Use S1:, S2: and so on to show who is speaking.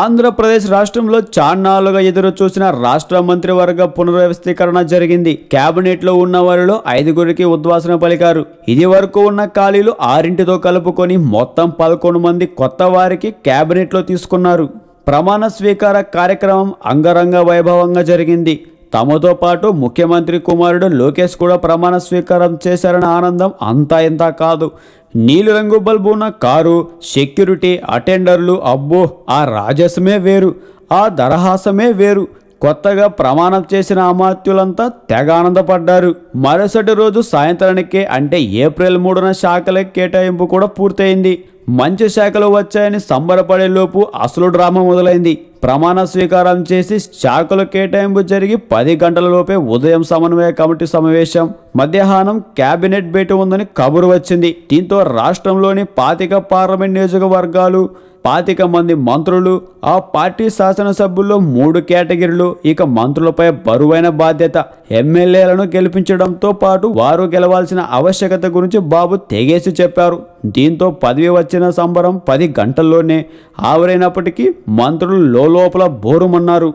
S1: ఆంధ్రప్రదేశ్ రాష్ట్రంలో చాన్నాళ్ళుగా ఎదురు చూసిన రాష్ట్ర మంత్రివర్గ పునర్వ్యవస్థీకరణ జరిగింది. కేబినెట్లో ఉన్న వారిలో ఐదుగురికి ఉద్వాసన పలికారు. ఇది వరకు ఉన్న ఖాళీలు ఆరింటితో కలుపుకొని మొత్తం పదకొండు మంది కొత్త వారికి కేబినెట్లో తీసుకున్నారు. ప్రమాణ స్వీకార కార్యక్రమం అంగరంగ వైభవంగా జరిగింది. తమతో పాటు ముఖ్యమంత్రి కుమారుడు లోకేష్ కూడా ప్రమాణ స్వీకారం చేశారన్న ఆనందం అంతా ఇంత కాదు. నీలిరంగు బల్బు ఉన్న కారు సెక్యూరిటీ అటెండర్లు అబ్బో ఆ రాజసమే వేరు. ఆ దరహాసమే వేరు. కొత్తగా ప్రమాణం చేసిన అమాత్యులంతా తెగ ఆనందపడ్డారు. మరుసటి రోజు సాయంత్రానికే అంటే ఏప్రిల్ మూడున శాఖల కేటాయింపు కూడా పూర్తయింది. మంచి శాఖలు వచ్చాయని సంబరపడేలోపు అసలు డ్రామా మొదలైంది. ప్రమాణ స్వీకారం చేసి శాఖల కేటాయింపు జరిగి పది గంటల లోపే ఉదయం సమన్వయ కమిటీ సమావేశం. మధ్యాహ్నం కేబినెట్ భేటీ ఉందని కబురు వచ్చింది. దీంతో రాష్ట్రంలోని పాతిక పార్లమెంట్ నియోజకవర్గాలు పాతిక మంది మంత్రులు ఆ పార్టీ శాసనసభ్యుల్లో మూడు కేటగిరీలు ఇక మంత్రులపై బరువైన బాధ్యత ఎమ్మెల్యేలను గెలిపించడంతో పాటు వారు గెలవాల్సిన ఆవశ్యకత గురించి బాబు తెగేసి చెప్పారు. దీంతో పదవి వచ్చిన సంబరం పది గంటల్లోనే ఆవిరైనప్పటికీ మంత్రులు లోపల బోరుమన్నారు.